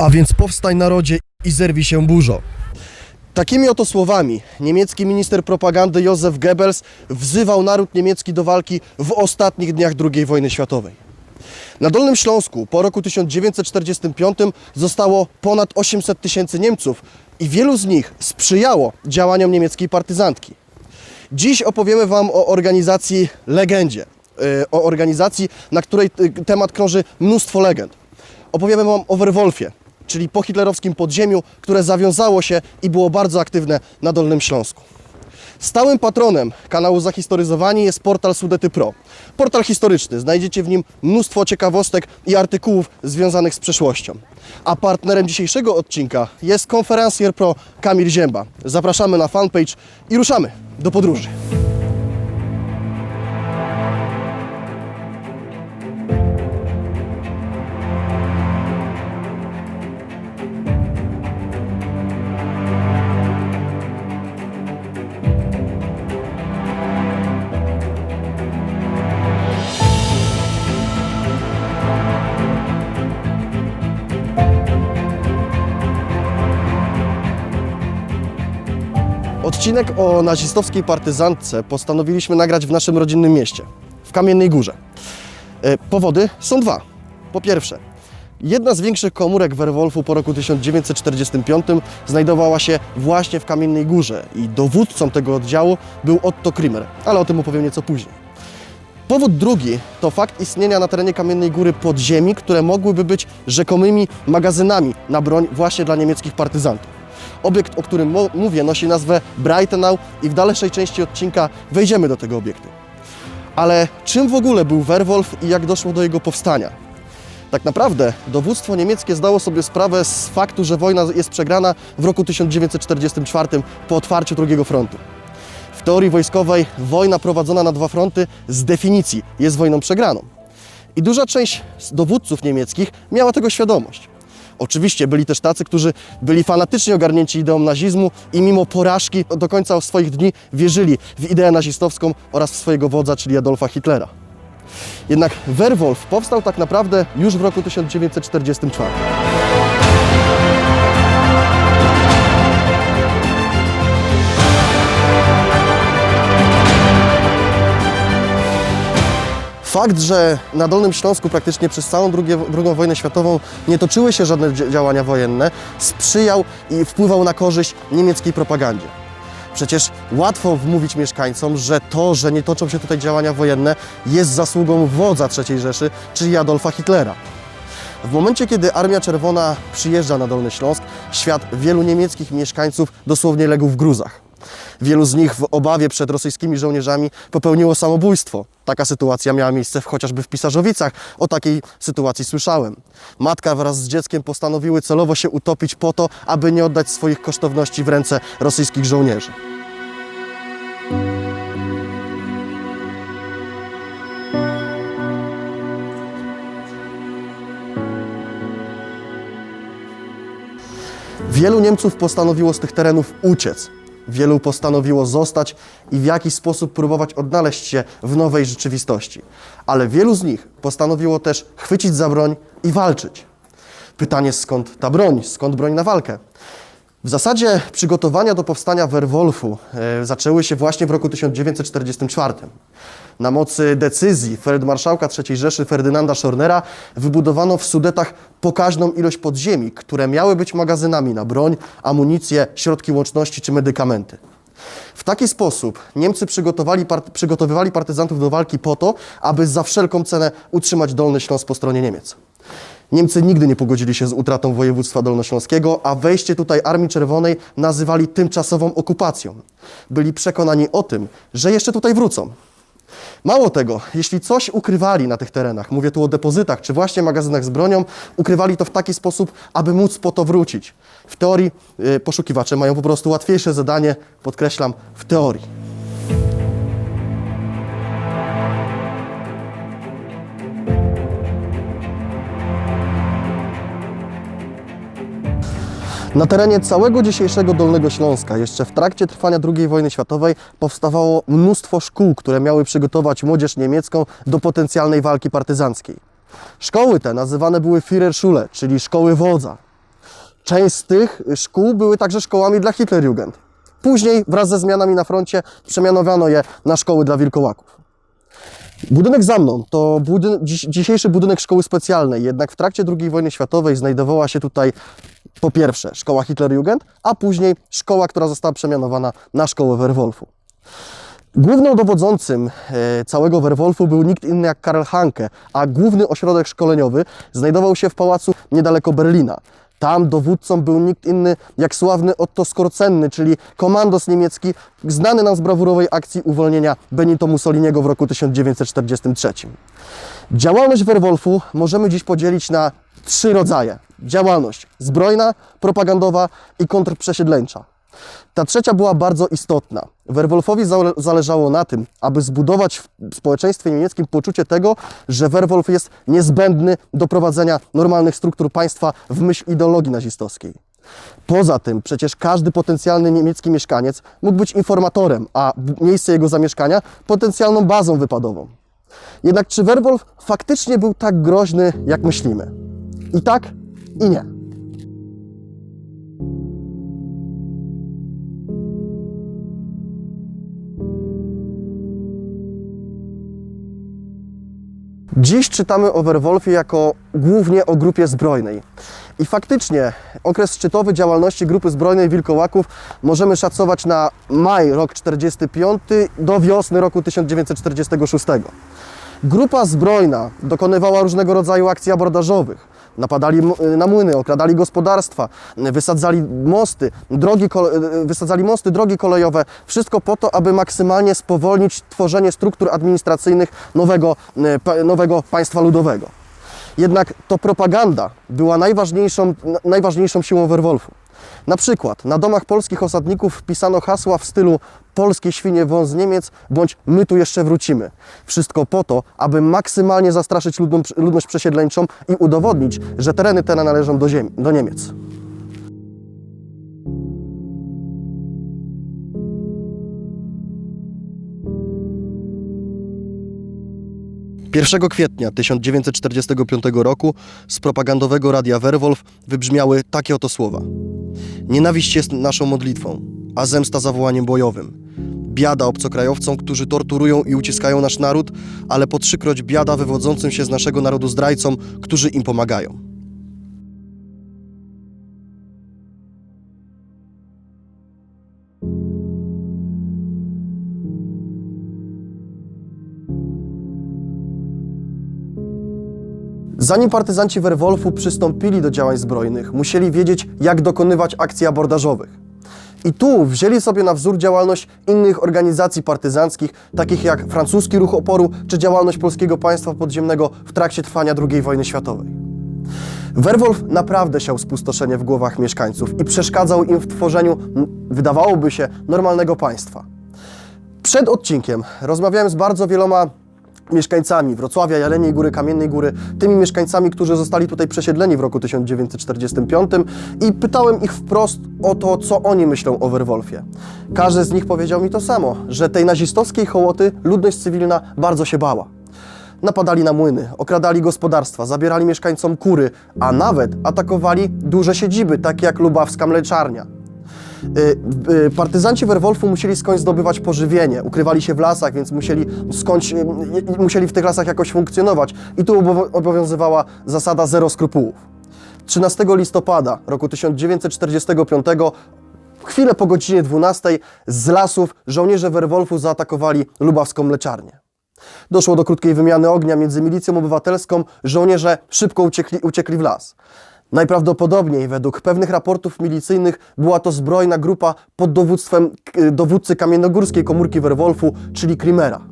A więc powstań narodzie i zerwij się burzo. Takimi oto słowami niemiecki minister propagandy Józef Goebbels wzywał naród niemiecki do walki w ostatnich dniach II wojny światowej. Na Dolnym Śląsku po roku 1945 zostało ponad 800 tysięcy Niemców i wielu z nich sprzyjało działaniom niemieckiej partyzantki. Dziś opowiemy Wam o organizacji Legendzie, yy, o organizacji, na której y, temat krąży mnóstwo legend. Opowiemy Wam o Werwolfie, czyli pohitlerowskim podziemiu, które zawiązało się i było bardzo aktywne na Dolnym Śląsku. Stałym patronem kanału Zahistoryzowani jest portal Sudety Pro. Portal historyczny, znajdziecie w nim mnóstwo ciekawostek i artykułów związanych z przeszłością. A partnerem dzisiejszego odcinka jest konferencjer pro Kamil Zięba. Zapraszamy na fanpage i ruszamy do podróży. Odcinek o nazistowskiej partyzantce postanowiliśmy nagrać w naszym rodzinnym mieście, w Kamiennej Górze. E, Powody są dwa. Po pierwsze, jedna z większych komórek Werwolfu po roku 1945 znajdowała się właśnie w Kamiennej Górze i dowódcą tego oddziału był Otto Krimer, ale o tym opowiem nieco później. Powód drugi to fakt istnienia na terenie Kamiennej Góry podziemi, które mogłyby być rzekomymi magazynami na broń właśnie dla niemieckich partyzantów. Obiekt, o którym mówię, nosi nazwę Breitenau i w dalszej części odcinka wejdziemy do tego obiektu. Ale czym w ogóle był Werwolf i jak doszło do jego powstania? Tak naprawdę dowództwo niemieckie zdało sobie sprawę z faktu, że wojna jest przegrana w roku 1944 po otwarciu drugiego frontu. W teorii wojskowej wojna prowadzona na dwa fronty z definicji jest wojną przegraną. I duża część dowódców niemieckich miała tego świadomość. Oczywiście byli też tacy, którzy byli fanatycznie ogarnięci ideą nazizmu i mimo porażki do końca swoich dni wierzyli w ideę nazistowską oraz w swojego wodza, czyli Adolfa Hitlera. Jednak Werwolf powstał tak naprawdę już w roku 1944. Fakt, że na Dolnym Śląsku praktycznie przez całą drugie, II wojnę światową nie toczyły się żadne dzia- działania wojenne, sprzyjał i wpływał na korzyść niemieckiej propagandzie. Przecież łatwo wmówić mieszkańcom, że to, że nie toczą się tutaj działania wojenne, jest zasługą wodza III Rzeszy, czyli Adolfa Hitlera. W momencie, kiedy Armia Czerwona przyjeżdża na Dolny Śląsk, świat wielu niemieckich mieszkańców dosłownie legł w gruzach. Wielu z nich w obawie przed rosyjskimi żołnierzami popełniło samobójstwo. Taka sytuacja miała miejsce w, chociażby w Pisarzowicach. O takiej sytuacji słyszałem. Matka wraz z dzieckiem postanowiły celowo się utopić po to, aby nie oddać swoich kosztowności w ręce rosyjskich żołnierzy. Wielu Niemców postanowiło z tych terenów uciec. Wielu postanowiło zostać i w jakiś sposób próbować odnaleźć się w nowej rzeczywistości. Ale wielu z nich postanowiło też chwycić za broń i walczyć. Pytanie skąd ta broń, skąd broń na walkę? W zasadzie przygotowania do powstania Werwolfu e, zaczęły się właśnie w roku 1944. Na mocy decyzji feldmarszałka III Rzeszy Ferdynanda Schornera wybudowano w Sudetach pokaźną ilość podziemi, które miały być magazynami na broń, amunicję, środki łączności czy medykamenty. W taki sposób Niemcy part- przygotowywali partyzantów do walki po to, aby za wszelką cenę utrzymać Dolny Śląsk po stronie Niemiec. Niemcy nigdy nie pogodzili się z utratą województwa dolnośląskiego, a wejście tutaj Armii Czerwonej nazywali tymczasową okupacją. Byli przekonani o tym, że jeszcze tutaj wrócą. Mało tego, jeśli coś ukrywali na tych terenach, mówię tu o depozytach czy właśnie magazynach z bronią, ukrywali to w taki sposób, aby móc po to wrócić. W teorii y, poszukiwacze mają po prostu łatwiejsze zadanie, podkreślam, w teorii. Na terenie całego dzisiejszego Dolnego Śląska, jeszcze w trakcie trwania II wojny światowej, powstawało mnóstwo szkół, które miały przygotować młodzież niemiecką do potencjalnej walki partyzanckiej. Szkoły te nazywane były Führerschule, czyli szkoły wodza. część z tych szkół były także szkołami dla Hitlerjugend. Później wraz ze zmianami na froncie przemianowano je na szkoły dla wilkołaków. Budynek za mną to budyn dzisiejszy budynek szkoły specjalnej, jednak w trakcie II wojny światowej znajdowała się tutaj po pierwsze szkoła Hitlerjugend, a później szkoła, która została przemianowana na szkołę Werwolfu. Głównym dowodzącym e, całego Werwolfu był nikt inny jak Karl Hanke, a główny ośrodek szkoleniowy znajdował się w pałacu niedaleko Berlina. Tam dowódcą był nikt inny jak sławny Otto Skorcenny, czyli komandos niemiecki, znany nam z brawurowej akcji uwolnienia Benito Mussoliniego w roku 1943. Działalność Werwolfu możemy dziś podzielić na trzy rodzaje. Działalność zbrojna, propagandowa i kontrprzesiedleńcza. Ta trzecia była bardzo istotna. Werwolfowi zale- zależało na tym, aby zbudować w społeczeństwie niemieckim poczucie tego, że Werwolf jest niezbędny do prowadzenia normalnych struktur państwa w myśl ideologii nazistowskiej. Poza tym przecież każdy potencjalny niemiecki mieszkaniec mógł być informatorem, a miejsce jego zamieszkania potencjalną bazą wypadową. Jednak czy Werwolf faktycznie był tak groźny, jak myślimy? I tak, i nie. Dziś czytamy o Werwolfie jako głównie o grupie zbrojnej. I faktycznie okres szczytowy działalności grupy zbrojnej Wilkołaków możemy szacować na maj rok 45 do wiosny roku 1946. Grupa zbrojna dokonywała różnego rodzaju akcji abordażowych. Napadali m- na młyny, okradali gospodarstwa, wysadzali mosty, drogi, kole- wysadzali mosty, drogi kolejowe. Wszystko po to, aby maksymalnie spowolnić tworzenie struktur administracyjnych nowego, nowego państwa ludowego. Jednak to propaganda była najważniejszą, na- najważniejszą siłą Werwolfu. Na przykład na domach polskich osadników wpisano hasła w stylu polskie świnie wąs Niemiec bądź my tu jeszcze wrócimy. Wszystko po to, aby maksymalnie zastraszyć ludność przesiedleńczą i udowodnić, że tereny te należą do, ziemi, do Niemiec. Pierwszego kwietnia 1945 roku z propagandowego radia Werwolf wybrzmiały takie oto słowa. Nienawiść jest naszą modlitwą, a zemsta zawołaniem bojowym. Biada obcokrajowcom, którzy torturują i uciskają nasz naród, ale po trzykroć biada wywodzącym się z naszego narodu zdrajcom, którzy im pomagają. Zanim partyzanci Werwolfu przystąpili do działań zbrojnych, musieli wiedzieć, jak dokonywać akcji abordażowych. I tu wzięli sobie na wzór działalność innych organizacji partyzanckich, takich jak francuski ruch oporu czy działalność polskiego państwa podziemnego w trakcie trwania II wojny światowej. Werwolf naprawdę siał spustoszenie w głowach mieszkańców i przeszkadzał im w tworzeniu, wydawałoby się, normalnego państwa. Przed odcinkiem rozmawiałem z bardzo wieloma mieszkańcami Wrocławia, Jeleniej Góry, Kamiennej Góry, tymi mieszkańcami, którzy zostali tutaj przesiedleni w roku 1945 i pytałem ich wprost o to, co oni myślą o Werwolfie. Każdy z nich powiedział mi to samo, że tej nazistowskiej hołoty ludność cywilna bardzo się bała. Napadali na młyny, okradali gospodarstwa, zabierali mieszkańcom kury, a nawet atakowali duże siedziby, takie jak Lubawska Mleczarnia. Y, y, Partyzanci Werwolfu musieli skądś zdobywać pożywienie, ukrywali się w lasach, więc musieli, skądś, y, musieli w tych lasach jakoś funkcjonować. I tu obowiązywała zasada zero skrupułów. 13 listopada roku 1945, chwilę po godzinie 12, z lasów żołnierze Werwolfu zaatakowali Lubawską Mleczarnię. Doszło do krótkiej wymiany ognia między milicją obywatelską, żołnierze szybko uciekli, uciekli w las. Najprawdopodobniej, według pewnych raportów milicyjnych, była to zbrojna grupa pod dowództwem dowódcy kamiennogórskiej komórki Werwolfu, czyli Krimera.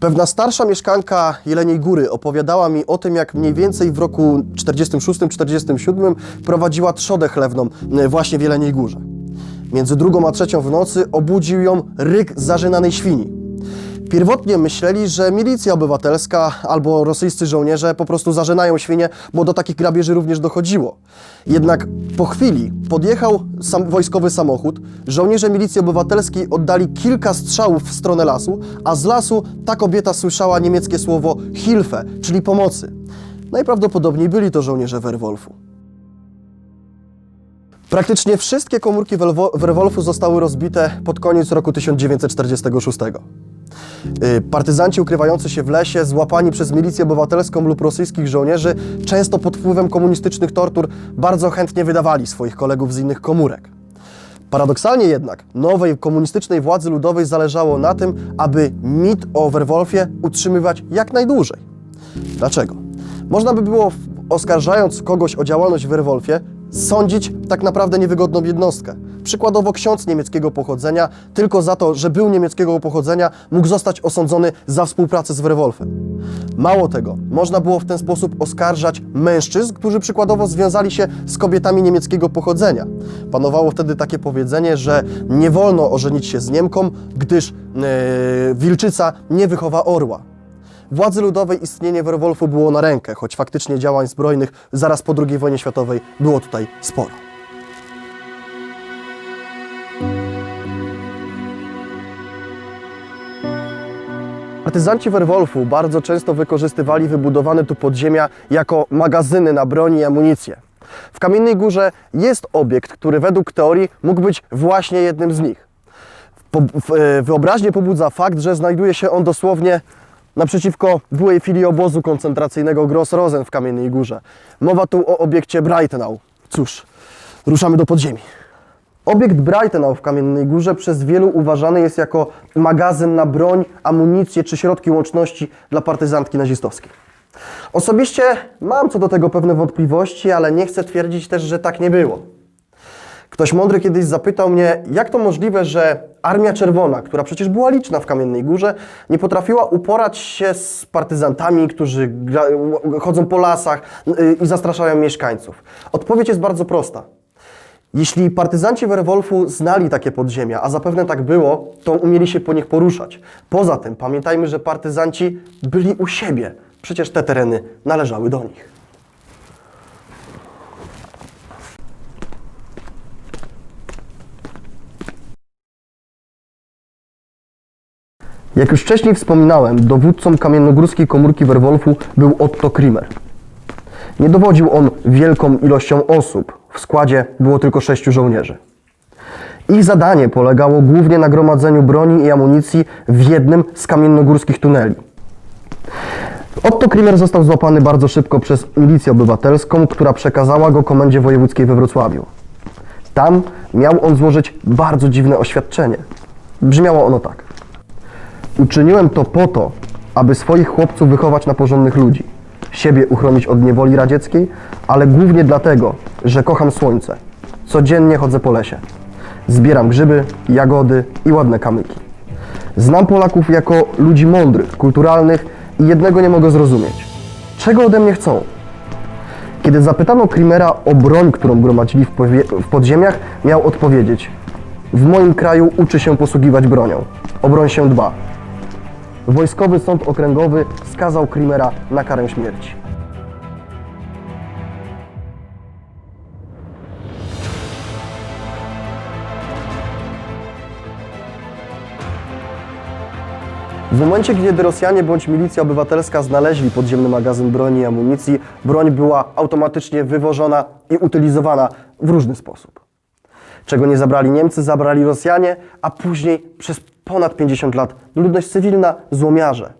Pewna starsza mieszkanka Jeleniej Góry opowiadała mi o tym, jak mniej więcej w roku 46-47 prowadziła trzodę chlewną e, właśnie w Jeleniej Górze. Między drugą a trzecią w nocy obudził ją ryk zażynanej świni. Pierwotnie myśleli, że milicja obywatelska albo rosyjscy żołnierze po prostu zażynają świnie, bo do takich grabieży również dochodziło. Jednak po chwili podjechał sam, wojskowy samochód, żołnierze milicji obywatelskiej oddali kilka strzałów w stronę lasu, a z lasu ta kobieta słyszała niemieckie słowo Hilfe, czyli pomocy. Najprawdopodobniej byli to żołnierze Werwolfu. Praktycznie wszystkie komórki Werwo- Werwolfu zostały rozbite pod koniec roku 1946. Y, Partyzanci ukrywający się w lesie, złapani przez milicję obywatelską lub rosyjskich żołnierzy, często pod wpływem komunistycznych tortur, bardzo chętnie wydawali swoich kolegów z innych komórek. Paradoksalnie jednak nowej komunistycznej władzy ludowej zależało na tym, aby mit o Werwolfie utrzymywać jak najdłużej. Dlaczego? Można by było, oskarżając kogoś o działalność w Werwolfie, sądzić tak naprawdę niewygodną jednostkę. Przykładowo ksiądz niemieckiego pochodzenia, tylko za to, że był niemieckiego pochodzenia, mógł zostać osądzony za współpracę z Werwolfem. Mało tego, można było w ten sposób oskarżać mężczyzn, którzy przykładowo związali się z kobietami niemieckiego pochodzenia. Panowało wtedy takie powiedzenie, że nie wolno ożenić się z Niemką, gdyż e, wilczyca nie wychowa orła. Władzy ludowej istnienie Werwolfu było na rękę, choć faktycznie działań zbrojnych zaraz po II wojnie światowej było tutaj sporo. Partyzanci Werwolfu bardzo często wykorzystywali wybudowane tu podziemia jako magazyny na broń i amunicję. W Kamiennej Górze jest obiekt, który według teorii mógł być właśnie jednym z nich. E, wyobraźnię pobudza fakt, że znajduje się on dosłownie naprzeciwko byłej filii obozu koncentracyjnego Gross-Rosen w Kamiennej Górze. Mowa tu o obiekcie Breitenau. Cóż, ruszamy do podziemi. Obiekt Breitenau w Kamiennej Górze przez wielu uważany jest jako magazyn na broń, amunicję czy środki łączności dla partyzantki nazistowskiej. Osobiście mam co do tego pewne wątpliwości, ale nie chcę twierdzić też, że tak nie było. Ktoś mądry kiedyś zapytał mnie, jak to możliwe, że Armia Czerwona, która przecież była liczna w Kamiennej Górze, nie potrafiła uporać się z partyzantami, którzy chodzą po lasach y, i zastraszają mieszkańców. Odpowiedź jest bardzo prosta. Jeśli partyzanci Werwolfu znali takie podziemia, a zapewne tak było, to umieli się po nich poruszać. Poza tym pamiętajmy, że partyzanci byli u siebie. Przecież te tereny należały do nich. Jak już wcześniej wspominałem, dowódcą kamiennogórskiej komórki Werwolfu był Otto Krimer. Nie dowodził on wielką ilością osób. W składzie było tylko sześciu żołnierzy. Ich zadanie polegało głównie na gromadzeniu broni i amunicji w jednym z kamiennogórskich tuneli. Otto Krimer został złapany bardzo szybko przez milicję obywatelską, która przekazała go komendzie wojewódzkiej we Wrocławiu. Tam miał on złożyć bardzo dziwne oświadczenie. Brzmiało ono tak. Uczyniłem to po to, aby swoich chłopców wychować na porządnych ludzi, siebie uchronić od niewoli radzieckiej, ale głównie dlatego, że kocham słońce. Codziennie chodzę po lesie. Zbieram grzyby, jagody i ładne kamyki. Znam Polaków jako ludzi mądrych, kulturalnych i jednego nie mogę zrozumieć. Czego ode mnie chcą? Kiedy zapytano Krimera o broń, którą gromadzili w, w podziemiach, miał odpowiedzieć: W moim kraju uczy się posługiwać bronią. O broń się dba. Wojskowy Sąd Okręgowy skazał Krimera na karę śmierci. W momencie, kiedy Rosjanie bądź milicja obywatelska znaleźli podziemny magazyn broni i amunicji, broń była automatycznie wywożona i utylizowana w różny sposób. Czego nie zabrali Niemcy, zabrali Rosjanie, a później przez ponad 50 lat ludność cywilna, złomiarze.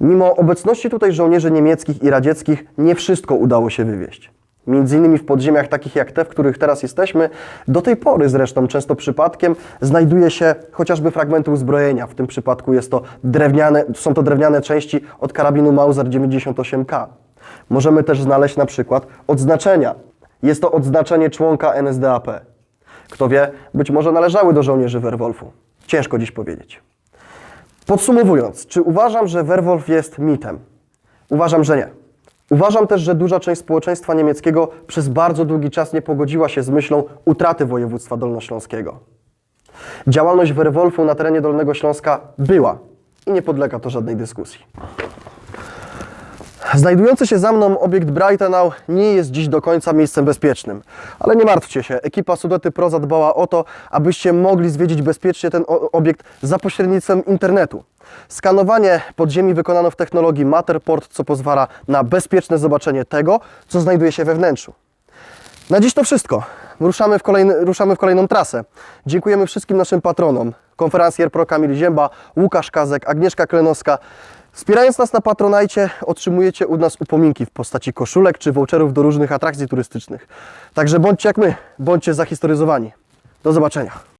Mimo obecności tutaj żołnierzy niemieckich i radzieckich, nie wszystko udało się wywieźć. Między innymi w podziemiach takich jak te, w których teraz jesteśmy, do tej pory zresztą często przypadkiem znajduje się chociażby fragmenty uzbrojenia. W tym przypadku jest to drewniane, są to drewniane części od karabinu Mauser 98K. Możemy też znaleźć na przykład odznaczenia. Jest to odznaczenie członka NSDAP. Kto wie, być może należały do żołnierzy Werwolfu. Ciężko dziś powiedzieć. Podsumowując, czy uważam, że Werwolf jest mitem? Uważam, że nie. Uważam też, że duża część społeczeństwa niemieckiego przez bardzo długi czas nie pogodziła się z myślą utraty województwa dolnośląskiego. Działalność Werwolfu na terenie Dolnego Śląska była i nie podlega to żadnej dyskusji. Znajdujący się za mną obiekt Brightonau nie jest dziś do końca miejscem bezpiecznym. Ale nie martwcie się, ekipa Sudety Pro zadbała o to, abyście mogli zwiedzić bezpiecznie ten obiekt za pośrednictwem internetu. Skanowanie podziemi wykonano w technologii Matterport, co pozwala na bezpieczne zobaczenie tego, co znajduje się we wnętrzu. Na dziś to wszystko. Ruszamy w, kolejny, ruszamy w kolejną trasę. Dziękujemy wszystkim naszym patronom. Konferencjer Pro Kamil Zięba, Łukasz Kazek, Agnieszka Klenowska. Wspierając nas na Patronajcie, otrzymujecie u nas upominki w postaci koszulek czy voucherów do różnych atrakcji turystycznych. Także bądźcie jak my, bądźcie zahistoryzowani. Do zobaczenia.